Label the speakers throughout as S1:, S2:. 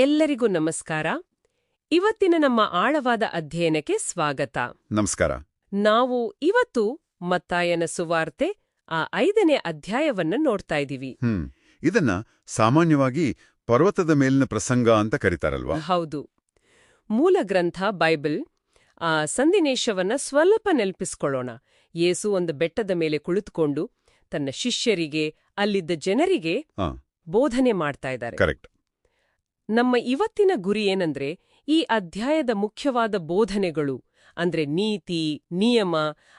S1: ಎಲ್ಲರಿಗೂ ನಮಸ್ಕಾರ. ಇವತ್ತಿನ ನಮ್ಮ ಆಳವಾದ ಅಧ್ಯಯನಕ್ಕೆ ಸ್ವಾಗತ.
S2: ನಮಸ್ಕಾರ.
S1: ನಾವು ಇವತ್ತು ಮತ್ತಾಯನ ಸುವಾರ್ತೆ ಆ ಐದನೇ ಅಧ್ಯಾಯವನ್ನ ನೋಡ್ತಾ ಇದ್ದೀವಿ.
S2: ಇದನ್ನ ಸಾಮಾನ್ಯವಾಗಿ ಪರ್ವತದ ಮೇಲಿನ ಪ್ರಸಂಗ ಅಂತ ಕರೀತಾರಲ್ವಾ?
S1: ಹೌದು. ಮೂಲ ಗ್ರಂಥ ಬೈಬಲ್ ಆ ಸಂದಿನೇಶವನ್ನ ಸ್ವಲ್ಪ ನೆನಪಿಸ್ಕೊಳ್ಳೋಣ ಯೇಸು ಒಂದು ಬೆಟ್ಟದ ಮೇಲೆ ಕುಳಿತುಕೊಂಡು ತನ್ನ ಶಿಷ್ಯರಿಗೆ ಅಲ್ಲಿದ್ದ ಜನರಿಗೆ ಬೋಧನೆ ಮಾಡ್ತಾ ಇದ್ದಾರೆ.
S2: ಕರೆಕ್ಟ್.
S1: ನಮ್ಮ ಇವತ್ತಿನ ಗುರಿ ಏನಂದ್ರೆ ಈ ಅಧ್ಯಾಯದ ಮುಖ್ಯವಾದ ಬೋಧನೆಗಳು ಅಂದ್ರೆ ನೀತಿ ನಿಯಮ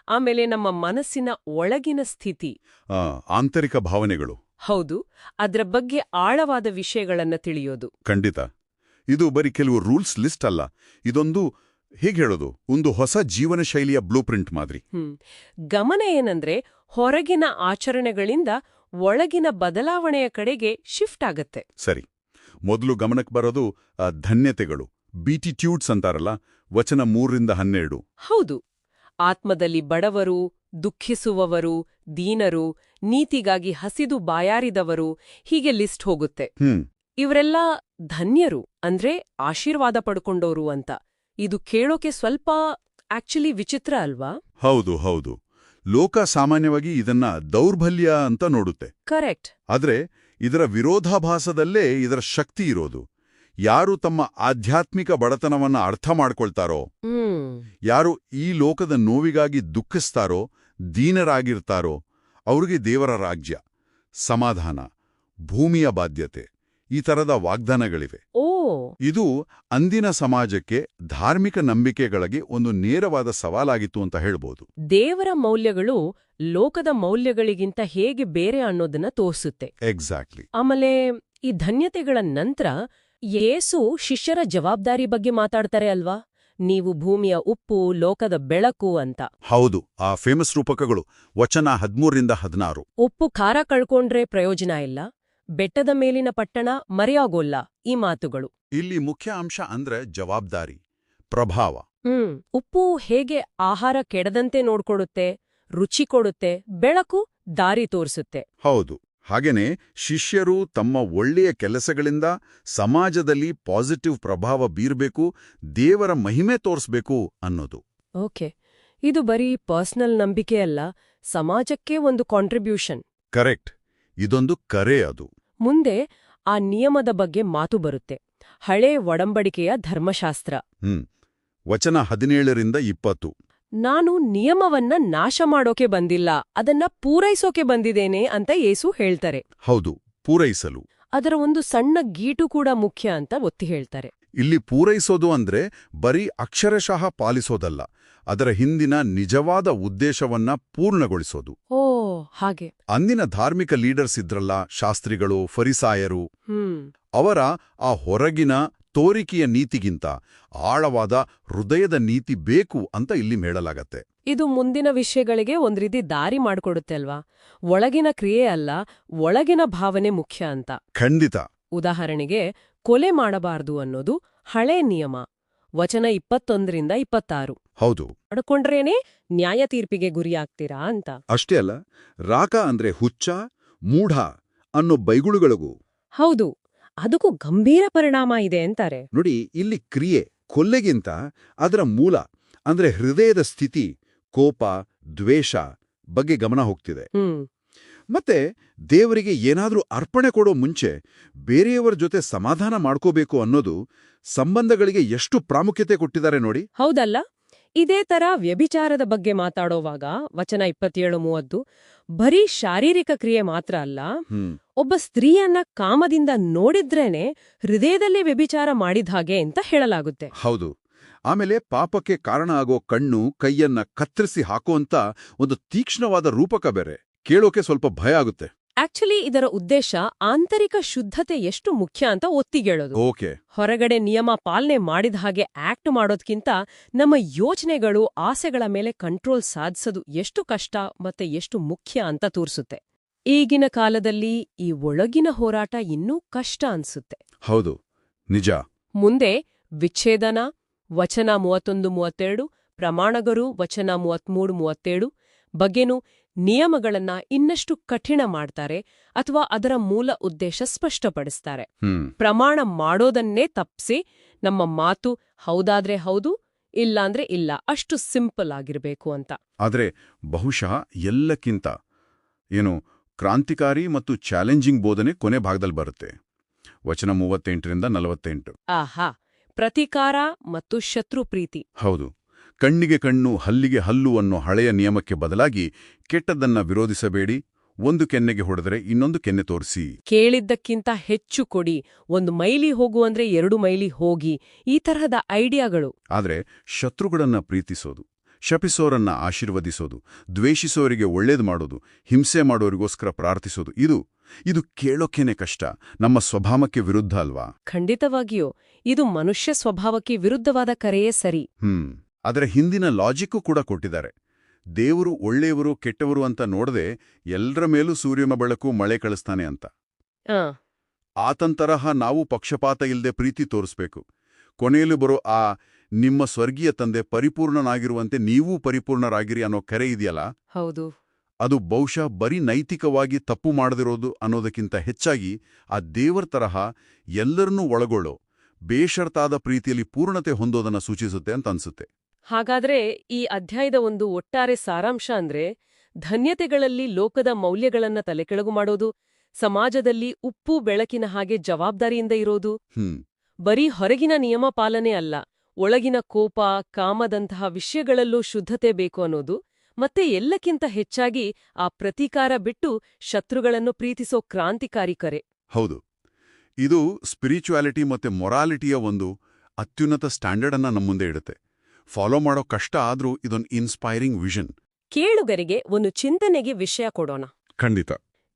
S1: ಆಮೇಲೆ ನಮ್ಮ ಮನಸ್ಸಿನ ಒಳಗಿನ ಸ್ಥಿತಿ.
S2: ಆ, ಆಂತರಿಕ ಭಾವನೆಗಳು.
S1: ಹೌದು ಅದರ ಬಗ್ಗೆ ಆಳವಾದ ವಿಷಯಗಳನ್ನ ತಿಳಿಯೋದು.
S2: ಖಂಡಿತ. ಇದು ಬರೀ ಕೆಲವು ರೂಲ್ಸ್ ಲಿಸ್ಟ್ ಅಲ್ಲ ಇದೊಂದು ಹೇಗೆ ಹೇಳೋದು ಒಂದು ಹೊಸ ಜೀವನ ಶೈಲಿಯ ಬ್ಲೂ ಪ್ರಿಂಟ್ ಮಾದರಿ
S1: ಗಮನ ಏನಂದ್ರೆ ಹೊರಗಿನ ಆಚರಣೆಗಳಿಂದ ಒಳಗಿನ ಬದಲಾವಣೆಯ ಕಡೆಗೆ ಶಿಫ್ಟ್ ಆಗತ್ತೆ.
S2: ಸರಿ. ಮೊದಲು ಗಮನಕ್ಕೆ ಬರೋದು ಧನ್ಯತೆಗಳು. ಬೀಟಿಟ್ಯೂಡ್ಸ್ ಅಂತಾರಲ್ಲ ವಚನ ಮೂರರಿಂದ ಹನ್ನೆರಡು.
S1: ಹೌದು. ಆತ್ಮದಲ್ಲಿ ಬಡವರು ದುಃಖಿಸುವವರು ದೀನರು ನೀತಿಗಾಗಿ ಹಸಿದು ಬಾಯಾರಿದವರು ಹೀಗೆ ಲಿಸ್ಟ್ ಹೋಗುತ್ತೆ. ಇವರೆಲ್ಲ ಧನ್ಯರು ಅಂದ್ರೆ ಆಶೀರ್ವಾದ ಪಡ್ಕೊಂಡೋರು ಅಂತ. ಇದು ಕೇಳೋಕೆ ಸ್ವಲ್ಪ ಆಕ್ಚುಲಿ ವಿಚಿತ್ರ ಅಲ್ವಾ?
S2: ಹೌದು ಹೌದು. ಲೋಕ ಸಾಮಾನ್ಯವಾಗಿ ಇದನ್ನ ದೌರ್ಬಲ್ಯ ಅಂತ ನೋಡುತ್ತೆ.
S1: ಕರೆಕ್ಟ್
S2: ಆದ್ರೆ ಇದರ ವಿರೋಧಾಭಾಸದಲ್ಲೇ ಇದರ ಶಕ್ತಿ ಇರೋದು. ಯಾರು ತಮ್ಮ ಆಧ್ಯಾತ್ಮಿಕ ಬಡತನವನ್ನ ಅರ್ಥ ಮಾಡ್ಕೊಳ್ತಾರೋ ಯಾರು ಈ ಲೋಕದ ನೋವಿಗಾಗಿ ದುಃಖಿಸ್ತಾರೋ ದೀನರಾಗಿರ್ತಾರೋ ಅವ್ರಿಗೆ ದೇವರ ರಾಜ್ಯ ಸಮಾಧಾನ ಭೂಮಿಯ ಬಾಧ್ಯತೆ ಈ ತರದ ವಾಗ್ದಾನಗಳಿವೆ.
S1: ಓ
S2: ಇದು ಅಂದಿನ ಸಮಾಜಕ್ಕೆ ಧಾರ್ಮಿಕ ನಂಬಿಕೆಗಳಿಗೆ ಒಂದು ನೇರವಾದ ಸವಾಲಾಗಿತ್ತು ಅಂತ ಹೇಳ್ಬೋದು.
S1: ದೇವರ ಮೌಲ್ಯಗಳು ಲೋಕದ ಮೌಲ್ಯಗಳಿಗಿಂತ ಹೇಗೆ ಬೇರೆ ಅನ್ನೋದನ್ನ ತೋರಿಸುತ್ತೆ.
S2: ಎಕ್ಸಾಕ್ಟ್ಲಿ
S1: ಆಮೇಲೆ ಈ ಧನ್ಯತೆಗಳ ನಂತರ ಯೇಸು ಶಿಷ್ಯರ ಜವಾಬ್ದಾರಿ ಬಗ್ಗೆ ಮಾತಾಡ್ತಾರೆ ಅಲ್ವಾ? ನೀವು ಭೂಮಿಯ ಉಪ್ಪು ಲೋಕದ ಬೆಳಕು ಅಂತ.
S2: ಹೌದು ಆ ಫೇಮಸ್ ರೂಪಕಗಳು ವಚನ ಹದಿಮೂರರಿಂದ ಹದಿನಾರು.
S1: ಉಪ್ಪು ಖಾರ ಕಳ್ಕೊಂಡ್ರೆ ಪ್ರಯೋಜನ ಇಲ್ಲ. ಬೆಟ್ಟದ ಮೇಲಿನ ಪಟ್ಟಣ ಮರೆಯಾಗೋಲ್ಲ ಈ ಮಾತುಗಳು.
S2: ಇಲ್ಲಿ ಮುಖ್ಯ ಅಂಶ ಅಂದ್ರೆ ಜವಾಬ್ದಾರಿ ಪ್ರಭಾವ.
S1: ಹ್ಮ್ ಉಪ್ಪು ಹೇಗೆ ಆಹಾರ ಕೆಡದಂತೆ ನೋಡ್ಕೊಡುತ್ತೆ ರುಚಿ ಕೊಡುತ್ತೆ ಬೆಳಕು ದಾರಿ ತೋರಿಸುತ್ತೆ.
S2: ಹೌದು ಹಾಗೇನೆ ಶಿಷ್ಯರು ತಮ್ಮ ಒಳ್ಳೆಯ ಕೆಲಸಗಳಿಂದ ಸಮಾಜದಲ್ಲಿ ಪಾಸಿಟಿವ್ ಪ್ರಭಾವ ಬೀರ್ಬೇಕು ದೇವರ ಮಹಿಮೆ ತೋರಿಸ್ಬೇಕು ಅನ್ನೋದು.
S1: ಓಕೆ ಇದು ಬರೀ ಪರ್ಸನಲ್ ನಂಬಿಕೆ ಅಲ್ಲ ಸಮಾಜಕ್ಕೆ ಒಂದು ಕಾಂಟ್ರಿಬ್ಯೂಷನ್
S2: ಕರೆಕ್ಟ್. ಇದೊಂದು ಕರೆ ಅದು.
S1: ಮುಂದೆ ಆ ನಿಯಮದ ಬಗ್ಗೆ ಮಾತು ಬರುತ್ತೆ. ಹಳೆ ಒಡಂಬಡಿಕೆಯ ಧರ್ಮಶಾಸ್ತ್ರ.
S2: ಹ್ಮ್. ವಚನ ಹದಿನೇಳರಿಂದ ಇಪ್ಪತ್ತು.
S1: ನಾನು ನಿಯಮವನ್ನ ನಾಶ ಮಾಡೋಕೆ ಬಂದಿಲ್ಲ ಅದನ್ನ ಪೂರೈಸೋಕೆ ಬಂದಿದ್ದೇನೆ ಅಂತ ಯೇಸು ಹೇಳ್ತಾರೆ.
S2: ಹೌದು ಪೂರೈಸಲು.
S1: ಅದರ ಒಂದು ಸಣ್ಣ ಗೀಟು ಕೂಡ ಮುಖ್ಯ ಅಂತ ಒತ್ತಿ ಹೇಳ್ತಾರೆ.
S2: ಇಲ್ಲಿ ಪೂರೈಸೋದು ಅಂದ್ರೆ ಬರೀ ಅಕ್ಷರಶಃ ಪಾಲಿಸೋದಲ್ಲ ಅದರ ಹಿಂದಿನ ನಿಜವಾದ ಉದ್ದೇಶವನ್ನ ಪೂರ್ಣಗೊಳಿಸೋದು.
S1: ಓ ಹಾಗೆ.
S2: ಅಂದಿನ ಧಾರ್ಮಿಕ ಲೀಡರ್ಸ್ ಇದ್ರಲ್ಲ ಶಾಸ್ತ್ರಿಗಳು ಫರಿಸಾಯರು.
S1: ಹ್ಮ್.
S2: ಅವರ ಆ ಹೊರಗಿನ ತೋರಿಕೆಯ ನೀತಿಗಿಂತ ಆಳವಾದ ಹೃದಯದ ನೀತಿ ಬೇಕು ಅಂತ ಇಲ್ಲಿ ಮೇಳಲಾಗತ್ತೆ
S1: ಇದು ಮುಂದಿನ ವಿಷಯಗಳಿಗೆ ಒಂದ್ ರೀತಿ ದಾರಿ ಮಾಡಿಕೊಡುತ್ತೆ ಅಲ್ವಾ? ಒಳಗಿನ ಕ್ರಿಯೆ ಅಲ್ಲ ಒಳಗಿನ ಭಾವನೆ ಮುಖ್ಯ ಅಂತ.
S2: ಖಂಡಿತ.
S1: ಉದಾಹರಣೆಗೆ ಕೊಲೆ ಮಾಡಬಾರದು ಅನ್ನೋದು ಹಳೇ ನಿಯಮ. ವಚನ ಇಪ್ಪತ್ತೊಂದರಿಂದ ಇಪ್ಪತ್ತಾರು.
S2: ಹೌದು.
S1: ಪಡ್ಕೊಂಡ್ರೇನೆ ನ್ಯಾಯ ತೀರ್ಪಿಗೆ ಗುರಿಯಾಗ್ತೀರಾ ಅಂತ.
S2: ಅಷ್ಟೇ ಅಲ್ಲ ರಾಕ ಅಂದ್ರೆ ಹುಚ್ಚ ಮೂಢ ಅನ್ನೋ ಬೈಗುಳುಗಳಿಗೂ.
S1: ಹೌದು ಅದಕ್ಕೂ ಗಂಭೀರ ಪರಿಣಾಮ ಇದೆ ಅಂತಾರೆ.
S2: ನೋಡಿ ಇಲ್ಲಿ ಕ್ರಿಯೆ ಕೊಲ್ಲೆಗಿಂತ ಅದರ ಮೂಲ ಅಂದ್ರೆ ಹೃದಯದ ಸ್ಥಿತಿ ಕೋಪ ದ್ವೇಷ ಬಗ್ಗೆ ಗಮನ ಹೋಗ್ತಿದೆ. ಮತ್ತೆ ದೇವರಿಗೆ ಏನಾದರೂ ಅರ್ಪಣೆ ಕೊಡೋ ಮುಂಚೆ ಬೇರೆಯವರ ಜೊತೆ ಸಮಾಧಾನ ಮಾಡ್ಕೋಬೇಕು ಅನ್ನೋದು ಸಂಬಂಧಗಳಿಗೆ ಎಷ್ಟು ಪ್ರಾಮುಖ್ಯತೆ ಕೊಟ್ಟಿದ್ದಾರೆ ನೋಡಿ.
S1: ಹೌದಲ್ಲ? ಇದೇ ತರ ವ್ಯಭಿಚಾರದ ಬಗ್ಗೆ ಮಾತಾಡೋವಾಗ ವಚನ ಇಪ್ಪತ್ತೇಳು ಮೂವತ್ತು ಬರೀ ಶಾರೀರಿಕ ಕ್ರಿಯೆ ಮಾತ್ರ ಅಲ್ಲ ಒಬ್ಬ ಸ್ತ್ರೀಯನ್ನ ಕಾಮದಿಂದ ನೋಡಿದ್ರೇನೆ ಹೃದಯದಲ್ಲಿ ವ್ಯಭಿಚಾರ ಮಾಡಿದ ಹಾಗೆ ಅಂತ ಹೇಳಲಾಗುತ್ತೆ.
S2: ಹೌದು. ಆಮೇಲೆ ಪಾಪಕ್ಕೆ ಕಾರಣ ಆಗೋ ಕಣ್ಣು ಕೈಯನ್ನ ಕತ್ತರಿಸಿ ಹಾಕುವಂತ ಒಂದು ತೀಕ್ಷ್ಣವಾದ ರೂಪಕ ಬೇರೆ. ಕೇಳೋಕೆ ಸ್ವಲ್ಪ ಭಯ ಆಗುತ್ತೆ.
S1: ಆಕ್ಚುಲಿ ಇದರ ಉದ್ದೇಶ ಆಂತರಿಕ ಶುದ್ಧತೆ ಎಷ್ಟು ಮುಖ್ಯ ಅಂತ ಒತ್ತಿಗೇಳೋದು.
S2: ಓಕೆ.
S1: ಹೊರಗಡೆ ನಿಯಮ ಪಾಲನೆ ಮಾಡಿದ ಹಾಗೆ ಆಕ್ಟ್ ಮಾಡೋದ್ಕಿಂತ ನಮ್ಮ ಯೋಚನೆಗಳು ಆಸೆಗಳ ಮೇಲೆ ಕಂಟ್ರೋಲ್ ಸಾಧಿಸೋದು ಎಷ್ಟು ಕಷ್ಟ ಮತ್ತೆ ಎಷ್ಟು ಮುಖ್ಯ ಅಂತ ತೋರಿಸುತ್ತೆ. ಈಗಿನ ಕಾಲದಲ್ಲಿ ಈ ಒಳಗಿನ ಹೋರಾಟ ಇನ್ನೂ ಕಷ್ಟ ಅನ್ಸುತ್ತೆ.
S2: ಹೌದು. ನಿಜ.
S1: ಮುಂದೆ ವಿಚ್ಛೇದನ ವಚನ ಮೂವತ್ತೊಂದು ಮೂವತ್ತೆರಡು ಪ್ರಮಾಣಗರು ವಚನ ಮೂವತ್ಮೂರು ಮೂವತ್ತೇಳು ಬಗ್ಗೆನೂ ನಿಯಮಗಳನ್ನ ಇನ್ನಷ್ಟು ಕಠಿಣ ಮಾಡ್ತಾರೆ ಅಥವಾ ಅದರ ಮೂಲ ಉದ್ದೇಶ ಸ್ಪಷ್ಟಪಡಿಸ್ತಾರೆ. ಪ್ರಮಾಣ ಮಾಡೋದನ್ನೇ ತಪ್ಸಿ ನಮ್ಮ ಮಾತು ಹೌದಾದ್ರೆ ಹೌದು ಇಲ್ಲಾಂದ್ರೆ ಇಲ್ಲ ಅಷ್ಟು ಸಿಂಪಲ್ ಆಗಿರಬೇಕು ಅಂತ.
S2: ಆದರೆ ಬಹುಶಃ ಎಲ್ಲಕ್ಕಿಂತ ಏನು ಕ್ರಾಂತಿಕಾರಿ ಮತ್ತು ಚಾಲೆಂಜಿಂಗ್ ಬೋಧನೆ ಕೊನೆ ಭಾಗದಲ್ಲಿ ಬರುತ್ತೆ. ವಚನ ಮೂವತ್ತೆಂಟರಿಂದ ನಲವತ್ತೆಂಟು.
S1: ಆಹಾ ಪ್ರತಿಕಾರ ಮತ್ತು ಶತ್ರು ಪ್ರೀತಿ.
S2: ಹೌದು. ಕಣ್ಣಿಗೆ ಕಣ್ಣು ಹಲ್ಲಿಗೆ ಹಲ್ಲು ಅನ್ನೋ ಹಳೆಯ ನಿಯಮಕ್ಕೆ ಬದಲಾಗಿ ಕೆಟ್ಟದನ್ನ ವಿರೋಧಿಸಬೇಡಿ. ಒಂದು ಕೆನ್ನೆಗೆ ಹೊಡೆದರೆ ಇನ್ನೊಂದು ಕೆನ್ನೆ ತೋರಿಸಿ.
S1: ಕೇಳಿದ್ದಕ್ಕಿಂತ ಹೆಚ್ಚು ಕೊಡಿ. ಒಂದು ಮೈಲಿ ಹೋಗು ಅಂದ್ರೆ ಎರಡು ಮೈಲಿ ಹೋಗಿ. ಈ ತರಹದ ಐಡಿಯಾಗಳು.
S2: ಆದರೆ ಶತ್ರುಗಳನ್ನ ಪ್ರೀತಿಸೋದು ಶಪಿಸೋರನ್ನ ಆಶೀರ್ವದಿಸೋದು ದ್ವೇಷಿಸೋರಿಗೆ ಒಳ್ಳೇದು ಮಾಡೋದು ಹಿಂಸೆ ಮಾಡೋರಿಗೋಸ್ಕರ ಪ್ರಾರ್ಥಿಸೋದು ಇದು ಇದು ಕೇಳೋಕ್ಕೇನೆ ಕಷ್ಟ. ನಮ್ಮ ಸ್ವಭಾವಕ್ಕೆ ವಿರುದ್ಧ ಅಲ್ವಾ?
S1: ಖಂಡಿತವಾಗಿಯೂ. ಇದು ಮನುಷ್ಯ ಸ್ವಭಾವಕ್ಕೆ ವಿರುದ್ಧವಾದ ಕರೆಯೇ ಸರಿ.
S2: ಹ್ಮ್. ಅದರ ಹಿಂದಿನ ಲಾಜಿಕ್ಕು ಕೂಡ ಕೊಟ್ಟಿದ್ದಾರೆ. ದೇವರು ಒಳ್ಳೆಯವರು ಕೆಟ್ಟವರು ಅಂತ ನೋಡದೆ ಎಲ್ಲರ ಮೇಲೂ ಸೂರ್ಯನ ಬೆಳಕು ಮಳೆ ಕಳಿಸ್ತಾನೆ ಅಂತ.
S1: ಆತನ
S2: ತರಹ ನಾವು ಪಕ್ಷಪಾತ ಇಲ್ಲದೆ ಪ್ರೀತಿ ತೋರಿಸ್ಬೇಕು. ಕೊನೆಯಲ್ಲಿ ಬರೋ ಆ ನಿಮ್ಮ ಸ್ವರ್ಗೀಯ ತಂದೆ ಪರಿಪೂರ್ಣನಾಗಿರುವಂತೆ ನೀವೂ ಪರಿಪೂರ್ಣರಾಗಿರಿ ಅನ್ನೋ ಕರೆ ಇದೆಯಲ್ಲ?
S1: ಹೌದು.
S2: ಅದು ಬಹುಶಃ ಬರೀ ನೈತಿಕವಾಗಿ ತಪ್ಪು ಮಾಡದಿರೋದು ಅನ್ನೋದಕ್ಕಿಂತ ಹೆಚ್ಚಾಗಿ ಆ ದೇವರ ತರಹ ಎಲ್ಲರನ್ನೂ ಒಳಗೊಳ್ಳೋ ಬೇಷರ್ತಾದ ಪ್ರೀತಿಯಲ್ಲಿ ಪೂರ್ಣತೆ ಹೊಂದೋದನ್ನು ಸೂಚಿಸುತ್ತೆ ಅಂತ ಅನ್ಸುತ್ತೆ.
S1: ಹಾಗಾದ್ರೆ ಈ ಅಧ್ಯಾಯದ ಒಂದು ಒಟ್ಟಾರೆ ಸಾರಾಂಶ ಅಂದ್ರೆ ಧನ್ಯತೆಗಳಲ್ಲಿ ಲೋಕದ ಮೌಲ್ಯಗಳನ್ನ ತಲೆಕೆಳಗು ಮಾಡೋದು ಸಮಾಜದಲ್ಲಿ ಉಪ್ಪು ಬೆಳಕಿನ ಹಾಗೆ ಜವಾಬ್ದಾರಿಯಿಂದ ಇರೋದು.
S2: ಹ್ಮ್.
S1: ಬರೀ ಹೊರಗಿನ ನಿಯಮ ಪಾಲನೆ ಅಲ್ಲ ಒಳಗಿನ ಕೋಪ ಕಾಮದಂತಹ ವಿಷಯಗಳಲ್ಲೂ ಶುದ್ಧತೆ ಬೇಕು ಅನ್ನೋದು ಮತ್ತೆ ಎಲ್ಲಕ್ಕಿಂತ ಹೆಚ್ಚಾಗಿ ಆ ಪ್ರತೀಕಾರ ಬಿಟ್ಟು ಶತ್ರುಗಳನ್ನು ಪ್ರೀತಿಸೋ ಕ್ರಾಂತಿಕಾರಿ ಕರೆ.
S2: ಹೌದು. ಇದು ಸ್ಪಿರಿಚುಯಾಲಿಟಿ ಮತ್ತೆ ಮೊರಾಲಿಟಿಯ ಒಂದು ಅತ್ಯುನ್ನತ ಸ್ಟ್ಯಾಂಡರ್ಡ್ ಅನ್ನ ನಮ್ಮ ಮುಂದೆ ಇಡುತ್ತೆ. ಫಾಲೋ ಮಾಡೋ ಕಷ್ಟ ಆದ್ರೂ ಇದೊಂದು ಇನ್ಸ್ಪೈರಿಂಗ್ ವಿಷನ್
S1: ಕೇಳುಗರಿಗೆ ಒಂದು ಚಿಂತನೆಗೆ ವಿಷಯ ಕೊಡೋಣ.
S2: ಖಂಡಿತ.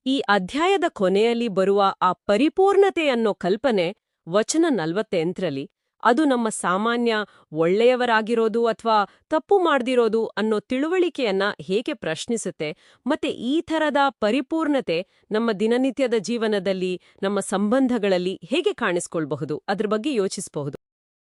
S1: ಈ ಅಧ್ಯಾಯದ ಕೊನೆಯಲ್ಲಿ ಬರುವ ಆ ಪರಿಪೂರ್ಣತೆ ಅನ್ನೋ ಕಲ್ಪನೆ ವಚನ ನಲ್ವತ್ತೆಂಟರಲ್ಲಿ ಅದು ನಮ್ಮ ಸಾಮಾನ್ಯ ಒಳ್ಳೆಯವರಾಗಿರೋದು ಅಥವಾ ತಪ್ಪು ಮಾಡ್ದಿರೋದು ಅನ್ನೋ ತಿಳುವಳಿಕೆಯನ್ನ ಹೇಗೆ ಪ್ರಶ್ನಿಸುತ್ತೆ ಮತ್ತೆ ಈ ಥರದ ಪರಿಪೂರ್ಣತೆ ನಮ್ಮ ದಿನನಿತ್ಯದ ಜೀವನದಲ್ಲಿ ನಮ್ಮ ಸಂಬಂಧಗಳಲ್ಲಿ ಹೇಗೆ ಕಾಣಿಸ್ಕೊಳ್ಬಹುದು? ಅದ್ರ ಬಗ್ಗೆ ಯೋಚಿಸಬಹುದು.